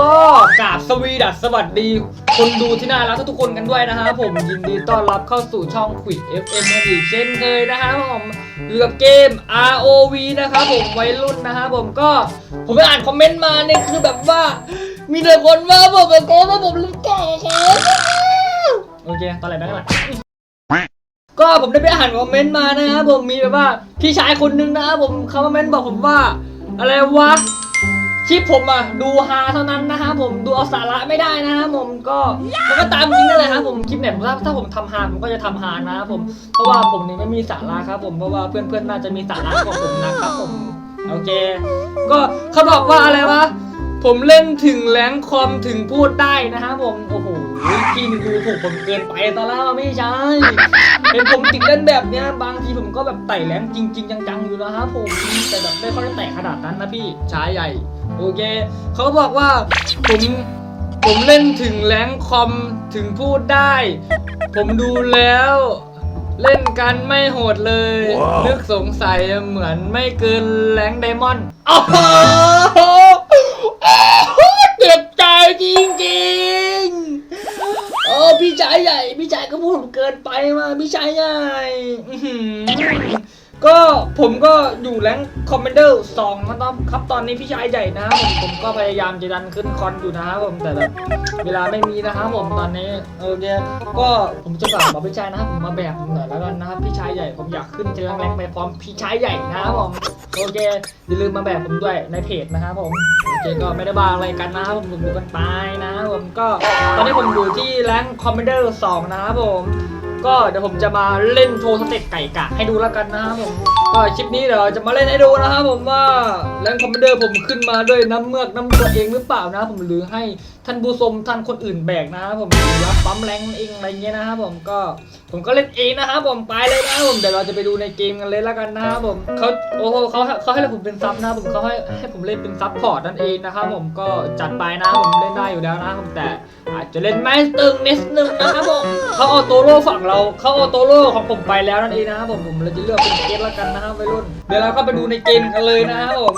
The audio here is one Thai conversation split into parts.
ก็กราบสวีดัสสวัสดี คนดูที่น่ารักทุกคนกันด้วยนะครับผมยินดีต้อนรับเข้าสู่ช่องขวิด FM กันอีกเช่นเคยนะครับผมอยู่กับเกม ROV นะครับผมวัยรุ่นนะครับผมก็ผมไปอ่านคอมเมนต์มาเนี่ยคือแบบว่า มีแต่คนว่าผมเป็นโกว่าผมรู้จักครับโอเคตอนไหนแม่งก่อนก็ผมได้ไปอ่านคอมเมนต์มานะครับผมมีแบบว่าพี่ชายคนนึงนะครับผมเขาคอมเมนต์บอกผมว่า อะไรวะ คลิปผมอะดูฮาเท่านั้นนะครับผมดูเอาสาระไม่ได้นะครับผมก็มันก็ตามจริงนั่นแหละครับผมคลิปเนี่ยถ้าถ้าผมทำฮาผมก็จะทำฮานะครับผมเพราะว่าผมนี่ไม่มีสาระครับ ผมเพราะว่าเพื่อนๆน่าจะมีสาระกว่าผมนะครับผมโอเค ก็เขาบอกว่าอะไรวะผมเล่นถึงแรงคอมถึงพูดได้นะครับผมโอ้โหพี่นี่ดูถูกผมเกินไปตอนแรกไม่ใช่เห็นผมติดเล่นแบบเนี้ยบางทีผมก็แบบไต่แรงจริง ๆ จังๆอยู่นะครับผมแต่แบบไม่ค่อยได้แตะขนาดนั้นนะพี่ชายใหญ่ โอเค เขาบอกว่าผมผมเล่นถึงแรงคอมถึงพูดได้ ผมดูแล้ว เล่นกันไม่โหดเลย นึกสงสัยเหมือนไม่เกินแรงไดมอนด์โอ้โหเจ็บใจจริงๆโอ้พี่ชายใหญ่ พี่ชายก็พูดผมเกินไปมาพี่ชายใหญ่อื้อหือ ก็ผมก็อยู่แรงคอมเมนเดอร์สองนะครับครับตอนนี้พี่ชายใหญ่นะครับผมผมก็พยายามจะดันขึ้นคอนอยู่นะครับผมแต่แบบเวลาไม่มีนะครับผมตอนนี้โอเคก็ผมจะฝากบอกพี่ชายนะครับผมมาแบกผมหน่อยแล้วกันนะครับพี่ชายใหญ่ผมอยากขึ้นเจริญแรงไปพร้อมพี่ชายใหญ่นะครับผมโอเคอย่าลืมมาแบกผมด้วยในเพจนะครับผมโอเคก็ไม่ได้บาอะไรกันนะครับผมดูกันไปนะครับผมก็ตอนนี้ผมอยู่ที่แรงคอมเมนเดอร์สองนะครับผม ก็เดี๋ยวผมจะมาเล่นโชว์สเต็ปไก่กะให้ดูแล้วกันนะครับผมก็คลิปนี้เดี๋ยวจะมาเล่นให้ดูนะครับผมว่าแรงคอมมานเดอร์ผมขึ้นมาด้วยน้ำเมือกน้ำตัวเองหรือเปล่านะผมหรือให้ ท่านผู้ชมท่านคนอื่นแบกนะครับผมรือว่าปั๊มแรงเองอะไรเงี้ยนะครับผมก็ผมก็เล่นเองนะครับผมไปเลยนะครับผมเดี๋ยวเราจะไปดูในเกมกันเลยแล้วกันนะครับผมเขาโอ้โหเขาเขาให้ผมเป็นซับนะครับผมเขาให้ให้ผมเล่นเป็นซับพอร์ตนั่นเองนะครับผมก็จัดไปนะผมเล่นได้อยู่แล้วนะผมแต่อาจจะเล่นไม่ตึงนิดนึงนะครับผมเขาเอาโตโร่ฝั่งเราเขาเอาโตโร่ของผมไปแล้วนั่นเองนะครับผมผมเลยจะเลือกเป็นเกมล้วกันนะครับวัยรุ่นเดี๋ยวเราก็ไปดูในเกมกันเลยนะครับผม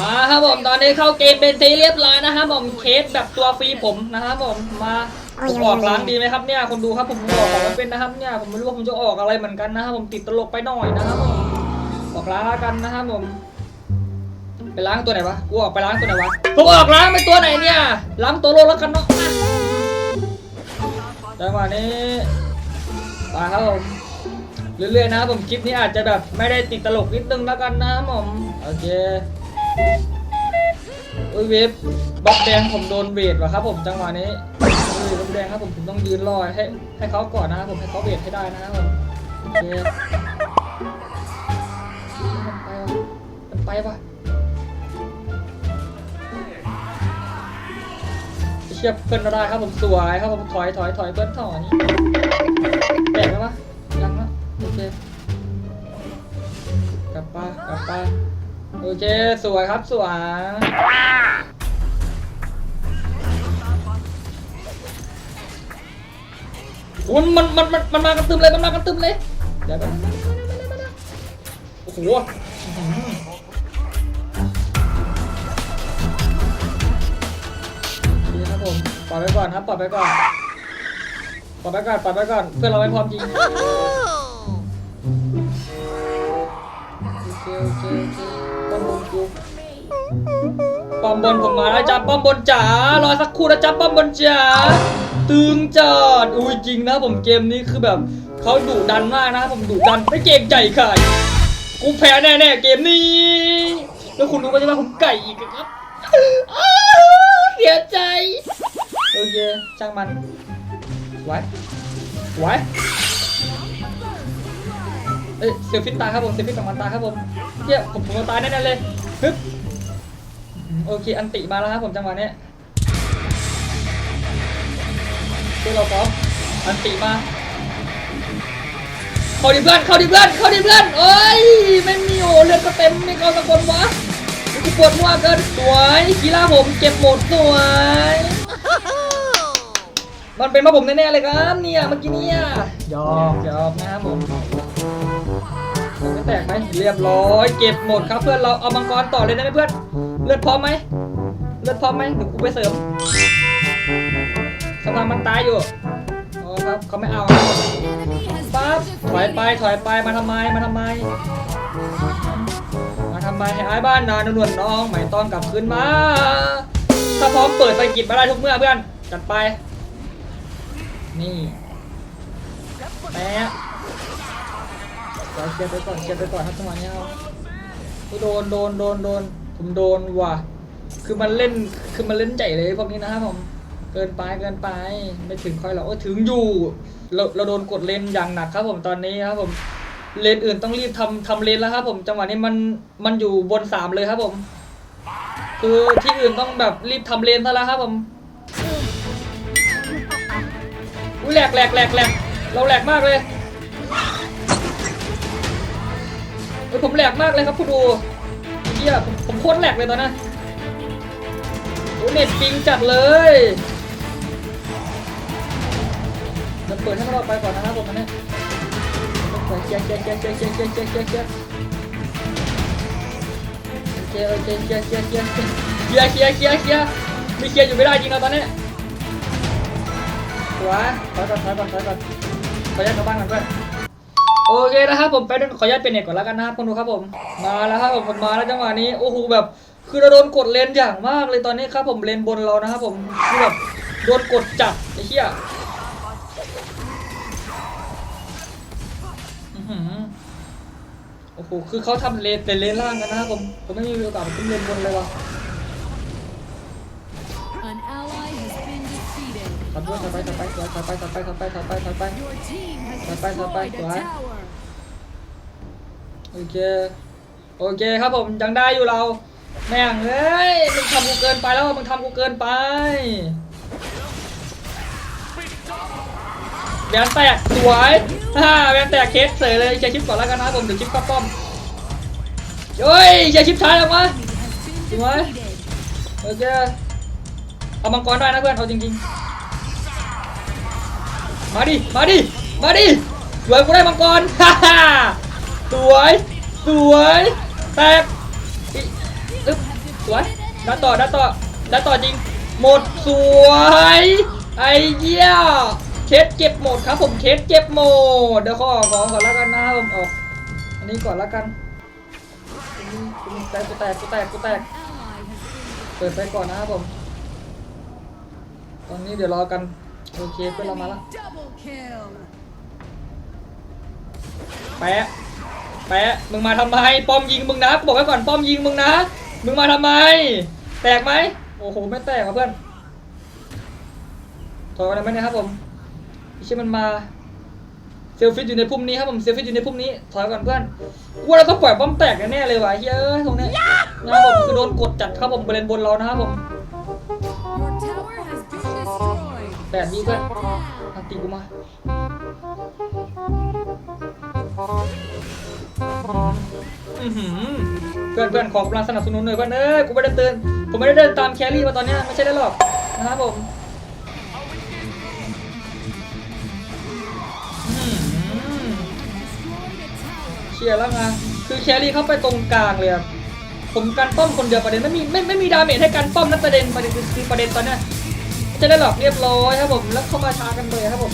มาครับผมตอนนี้เข้าเกมเป็นทีเรียบร้อยนะครับผมเคสแบบตัวฟรีผมนะครับผมมาผมออกล้างดีไหมครับเนี่ยคนดูครับผมออกของไม่เป็นนะครับเนี่ยผมไม่รู้ว่าผมจะออกอะไรเหมือนกันนะครับผมติดตลกไปหน่อยนะครับผมออกล้างกันนะครับผมไปล้างตัวไหนวะกูออกไปล้างตัวไหนวะผมออกล้างไปตัวไหนเนี่ยล้างตัวโลแล้วกันเนาะอะจังหวะนี้ไปครับผมเรื่อยๆนะครับผมคลิปนี้อาจจะแบบไม่ได้ติดตลกนิดนึงแล้วกันนะครับผมโอเค อุ้ยเวฟบล็อกแดงผมโดนเวทว่ะครับผมจังหวะนี้อุ้ยบล็อกแดงครับผมผมต้องยืนรอให้ให้เขาก่อนนะครับผมให้เขาเวทให้ได้นะครับผมโอเคมันไปว่ะมันไปว่ะเชียบเพื่อนเราได้ครับผมสวยครับผมถอยถอยถอยเพื่อนถอยนี่แบกไหมวะยังนะโอเคกลับไปกลับไปโอเคสวยครับสวย คุณมันมันมันมันมากันตึมเลยมันมากันตึมเลยเดี๋ยวโอ้โหดีครับผมปล่อยไปก่อนครับปล่อยไปก่อนปล่อยไปก่อนปล่อยไปก่อนเพื่อนเราไม่พร้อมจริงป้อมบนกูป้อมบนผมมาแล้วจ้าป้อมบนจ๋ารอสักครู่นะจ๊ะป้อมบนจ๋า ตึงจัดอุ้ยจริงนะผมเกมนี้คือแบบเขาดุดันมากนะผมดุดันไม่เกรงใจใครกูแพ้แน่ๆเกมนี้ แล้วคุณรู้ไหมว่าผมไก่อีกครับเสียใจโอเคช่างมันไว้ไว้เอ้ยเซลฟิตตาครับผมเซลฟิตของมันตาครับผมเฮียผมผมตายแน่ๆเลยฮึบโอเคอันติมาแล้วครับผมจังหวะนี้ ตัวเราพร้อมอันติมาเข้าดิเพื่อนเข้าดิเพื่อนเข้าดิเพื่อนโอ้ยไม่มีโอเลือดก็เต็มไม่เข้าสักคนวะกูปวดหัวเกินสวยกีฬาผมเก็บหมดสวยมันเป็นมาผมแน่ๆเลยครับเนี่ยเมื่อกี้เนี่ยหยอกหยอกนะครับผมมันไม่แตกไหมเรียบร้อย เก็บหมดครับเพื่อนเราเอามังกรต่อเลยได้ไหมเพื่อนเลือดพร้อมไหมเลือดพร้อมไหมเดี๋ยวกูไปเสริม สภาพมันตายอยู่อ๋อครับเขาไม่เอาปั๊บถอยไปถอยไปมาทำไมมาทำไม มาทำไมให้อายบ้านนานนวลน้องไม่ต้องกลับคืนมาถ้าพร้อมเปิดไฟกิจมาได้ทุกเมื่อเพื่อนจัดไป นี่แป๊ะเราเคลียร์ไปก่อนเคลียร์ไปก่อนครับจังหวะนี้เอาโดนโดนโดนโดนผมโดนว่ะคือมันเล่นคือมันเล่นใจเลยพวกนี้นะครับผม เกินไปเกินไป ไม่ถึงค่อยหรอกเออถึงอยู่เราเราโดนกดเลนอย่างหนักครับผมตอนนี้ครับผมเลนอื่นต้องรีบทำทำเลนแล้วครับ ผมจังหวะนี้มันมันอยู่บนสามเลยครับผม คือที่อื่นต้องแบบรีบทำเลนซะแล้วครับผมอุ้ยแหลกแหลกแหลกแหลกเราแหลกมากเลยเฮ้ยผมแหลกมากเลยครับผู้ดูเฮียผมผมโคตรแหลกเลยตอนนั้นโอ้เน็ตปิงจัดเลย เราเปิดให้มันออกไปก่อนนะครับผมนนี้เปิดเคลียร์เคลียร์เคลียร์เคลียร์เคลียร์เคลียร์เคลียร์เคลียร์เคลียเคโอเคเคลียร์เคลียร์เคลียร์เคลียร์เคลียร์เคลียร์เคลียร์มีเคลียอยู่ไม่ได้จริงนะตอนนี้หัวถอยก่อนถอยก่อนถอยก่อนขออนุญาตกลับบ้านก่อนเพื่อนโอเคนะครับผมไปดูขออนุญาตเป็นเน็ตก่อนแล้วกันนะครับคุณดูครับผม มาแล้วครับผมผมมาแล้วจังหวะนี้โอ้โหแบบคือเราโดนกดเลนอย่างมากเลยตอนนี้ครับผมเลนบนเรานะครับผมคือแบบโดนกดจับไอ้เหี้ย โอ้โห คือเขาทำเลนเป็นเลนล่างกันนะครับผม ผมไม่มีโอกาสขึ้นเลนบนเลยว่ะ An ally has been defeated. ขับรถถอยไปถอยไปถอยไปถอยไปถอยไปถอยไปถอยไป Your team has Bye, bye, bye, bye, destroyed a bye. tower. โอเค โอเคครับผมยังได้อยู่เรา แม่งเอ้ย มึงทำกูเกินไปแล้วมึงทำกูเกินไปแบนแตกสวย ฮ่าแบนแตกเคสเสยเลยเชียร์ชิปก่อนแล้วกันนะผมเดี๋ยวชิปเข้าป้อมเฮ้ยเชียร์ชิปช้าแล้ววะ Has been What? defeated. โอเคเอามังกรได้นะเพื่อนเอาจริงๆ มาดิ มาดิ มาดิสวยกูได้มังกรฮ่าฮ่าสวยสวยแตกอึ๊บสวยดันต่อดันต่อดันต่อจริง หมดสวยไอ้เหี้ย สเก็บหมดครับผมเคสเก็บหมดเดี๋ยวขอของก่อนแล้วกันนะครับผมออกอันนี้ก่อนแล้วกันกูแตกกูแตกกูแตกกูแตกเปิดไปก่อนนะครับผม ตอนนี้เดี๋ยวรอกันโอเคเพื่อนเรามาล้ว double kill. แปะแปะมึงมาทำไมป้อมยิงมึงนะกูบอกไว้ก่อนป้อมยิงมึงนะมึงมาทำไม แตกไหมโอ้โหไม่แตกว่ะเพื่อนถอยกันได้ไหมเนี่ยครับผม ไม่ใช่มันมาเซลฟิตอยู่ในพุ่มนี้ครับผมเซลฟิตอยู่ในพุ่มนี้ถอยก่อนเพื่อนกูว่าเราต้องปล่อยป้อมแตกแน่เลยว่ะเฮ้ยเอ้ยตรงเนี้ยนะครับผมคือโดนกดจัดครับผมบริเวณบนเรานะครับผมแปดวิเพื่อนเอาตีกูมาเพื่อนเพื่อนขอกำลังสนับสนุนหน่อยเพื่อนเอ้ยกูไม่ได้เดินผมไม่ได้เดินตามแครี่มาตอนเนี้ยไม่ใช่ได้หรอกนะครับผม ลียร์แล้วไงคือแครี่เข้าไปตรงกลางเลยผมกันป้อมคนเดียวประเด็นไม่มีไม่ไม่มีดาเมจให้กันป้อมนั่นประเด็นประเด็นคือประเด็นตอนนี้ยไม่ใช่ได้หรอกเรียบร้อยครับผมแล้วเข้ามาชากันเลยครับผม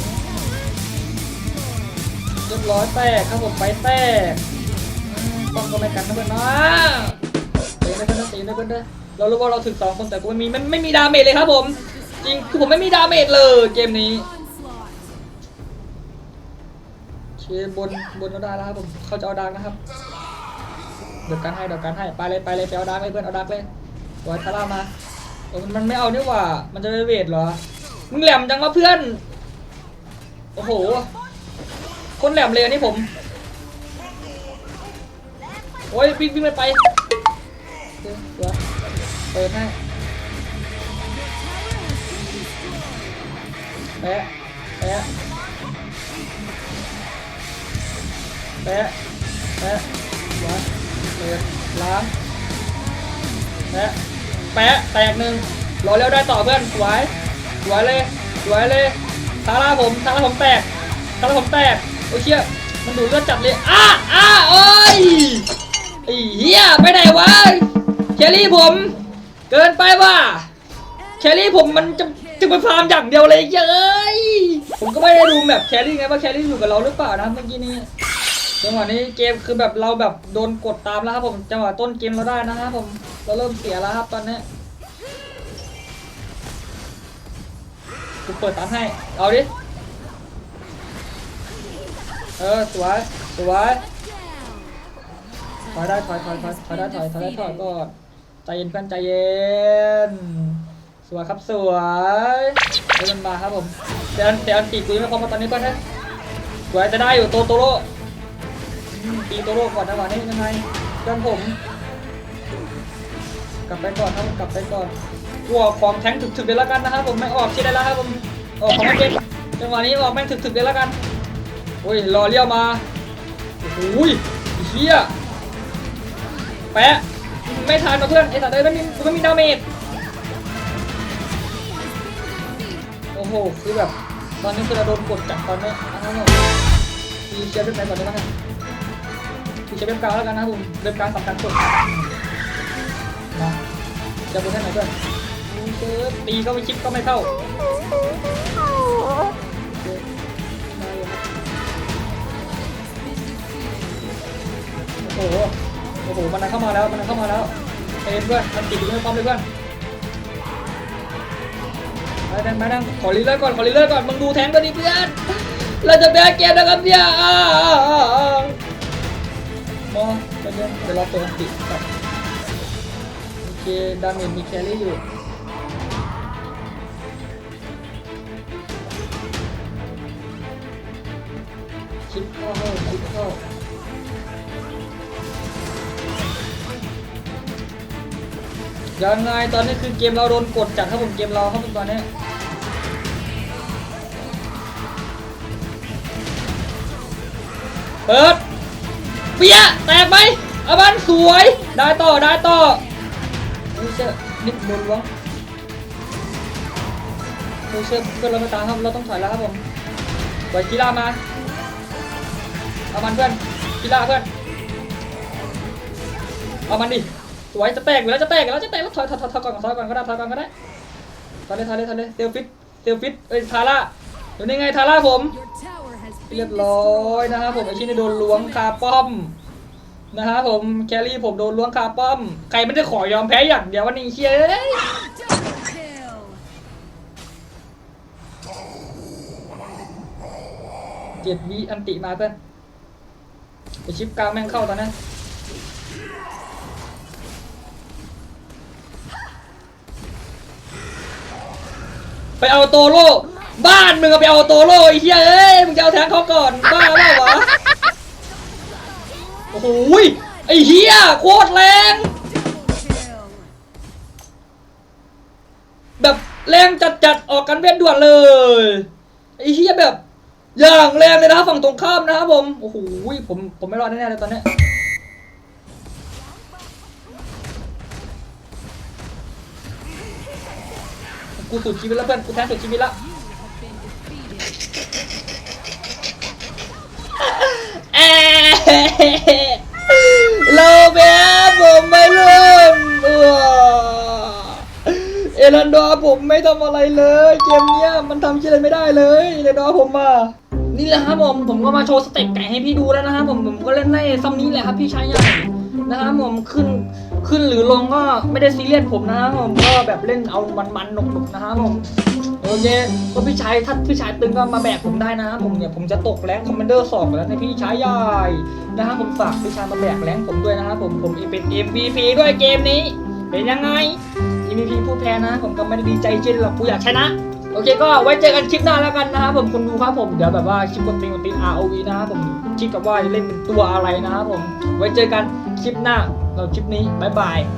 เรียบร้อยแตกครับผมไปแตกป้อมก็ไม่กันนะเพื่อนนะเตะได้เพื่อนนะเตะได้เพื่อนนะเรารู้ว่าเราถึงสองคนแต่กูไม่มีไม่ไม่มีดาเมจเลยครับผมจริงคือผมไม่มีดาเมจเลยเกมนี้ บนบนก็ได้แล้วครับผมเขาจะเอาดังนะครับเดี๋ยวกันให้เดี๋ยวกันให้ไปเลยไปเลยไปเอาดังเลยเพื่อนเอาดังเลยตัวทาร่ามาโอ้มันไม่เอานี่หว่า มันจะไปเวทเหรอมึงแหลมจังวะเพื่อนโอ้โหคนแหลมเลยอันนี้ผมโอ้ยวิ่งวิ่งไปไปเดี๋ยวเปิดให้แปะแปะ แปะแปะวางเปิดล้างแปะแปะแตกหนึ่งรอแล้วได้ต่อเพื่อนสวยสวยเลยสวยเลยทาร่าผมทาร่าผมแตกทาร่าผมแตกโอ้เชี่ยมันดูเลือดจัดเลยอ้าอ้าโอ้ยไอ้เหี้ยไปไหนวะเคลลี่ผม เกินไปว่ะแครี่ผมมันจะจะไปฟาร์มอย่างเดียวเลยเย้ยผมก็ไม่ได้ดูแบบแครี่ไงว่าแครี่อยู่กับเราหรือเปล่านะเมื่อกี้นี้ จังหวะนี้เกมคือแบบเราแบบโดนกดตามแล้วครับผมจังหวะต้นเกมเราได้นะครับผมเราเริ่มเสียแล้วครับตอนนี้กูเปิดตามให้เอาดิเออสวยสวยถอยได้ถอยถอยถอยถอยได้ถอยถอยได้ถอยก่อนใจเย็นเพื่อนใจเย็นสวยครับสวยเดินมาครับผมแต่อันแต่อันตีกูยังไม่พร้อมาตอนนี้เพื่อนนะสวยจะได้อยู่โตโตโร่ อืมตีโตโร่ก่อนนะวันนี้ยังไงเพื่อนผม กลับไปก่อนครับกลับไปก่อนกลัวของแทงถึกๆเลยแล้วกันนะครับผมไม่ออกชิดได้แล้วครับผมออกของไม่เป็นจังหวะนี้ออกแม่งถึกๆเลยแล้วกันโอ้ยรอเลี้ยวมาโอ้โหเฮียแปะไม่ทันนะเพื่อนไอ้สัตว์เลยไม่มีไม่มีดาเมจโอ้โหคือแบบตอนนี้คือเราโดนกดจับตอนนี้นะครับผมมีเชฟเว็บไหนก่อนได้บ้าง ครับมีเชฟเว็บกลางแล้วกันนะครับผมเว็บกลางสำคัญสุดมาจะเป็นแค่ไหนเพื่อนเชฟตีก็ไม่ชิปก็ไม่เข้าโอ้โหโอ้โหมันเข้ามาแล้วมันเข้ามาแล้วเอ็นเพื่อนมันติดอยู่ในความเลยเพื่อนมาดังมาดังขอรีเลอร์ก่อนขอรีเลอร์ก่อนมึงดูแทงกันดิเพื่อนเราจะแพ้เกมนะครับเนี่ย อ่าอ่าอ่าอ่ามองเดี๋ยวเดี๋ยวเดี๋ยวเราเปิดอันติครับโอเคดาเมจมีแครี่อยู่ชิปเข้าชิปเข้ายังไงตอนนี้คือเกมเราโดนกดจัดครับผมเกมเราครับผมตอนนี้เปิด เปียแตกไหมอาบันสวย ได้ต่อได้ต่อม่เชื่อนิดบนวะม่เชื่อเพื่อนเราไม่ตามครับเราต้องถอยแล้วครับผมปล่อยกีฬามาเอามันเพื่อนกีฬาเพื่อนเอามันดิสวยจะแตกแล้วจะแตกแล้วจะแตกแล้วถอยถอยถอยก่อนถอยก่อนก็ได้ถอยก่อนก็ได้ถอยเลยถอยเลยถอยเลยเซลฟิตเซลฟิตเอ้ยทาร่าเดี๋ยวนี้ไงทาร่าผม เรียบร้อยนะครับผมไอชิ้นนี้โดนล้วงคาป้อมนะครับผมแครี่ผมโดนล้วงคาป้อม ใครไม่ได้ขอยอมแพ้อย่างเดียววันนี้เชียร์เจ็ดวิอันติมาเพื่อนไปชิปกลางแม่งเข้าตอนนั้นไปเอาโตโร่ บ้านมึงอะไปเอาโตโร่ไอ้เหี้ยเอ้ยมึงจะเอาแทงเขาก่อนบ้าเปล่าวะโอ้โหยไอ้เหี้ยโคตรแรง แบบแรงจัดๆออกกันเว้นด่วนเลยไอ้เหี้ยแบบอย่างแรงเลยนะครับฝั่งตรงข้ามนะครับผมโอ้โหผมผมไม่รอดแน่ๆเลยตอนเนี้ยกูสุดชีวิตแล้วเพื่อนกูแท้สุดชีวิตละ เอ๊ะ เราแพ้ผมไม่เริ่มเออเอรันดอผมไม่ทำอะไรเลย เกมเนี้ยมันทำอะไรไม่ได้เลยเอรันดอผมมานี่แหละครับผมผมก็มาโชว์สเต็ปไก่ให้พี่ดูแล้วนะครับผมผมก็เล่นในซัมนี้แหละครับพี่ชายใหญ่นะครับผมขึ้น ขึ้นหรือลงก็ไม่ได้ซีเรียสผมนะครับผมก็แบบเล่นเอามันๆหนุกๆนะครับผมโอเคก็พี่ชายถ้าพี่ชายตึงก็มาแบกผมได้นะครับผมเนี่ยผมจะตกแรงคอมมานเดอร์สองแล้วในพี่ชายใหญ่นะครับผมฝากพี่ชายมาแบกแรงผมด้วยนะครับผมผมเป็น MVP ด้วยเกมนี้ เป็นยังไง MVP ผู้แพ้นะ ผมก็ไม่ได้ดีใจเช่นหรอกกูอยากชนะโอเคก็ไว้เจอกันคลิปหน้าแล้วกันนะครับผมคนดูครับผมเดี๋ยวแบบว่าคลิปกดติงกดติง ROV นะครับผมคิดกับว่าจะเล่นเป็นตัวอะไรนะครับผมไว้เจอกันคลิปหน้า เราคลิปนี้ บ๊ายบาย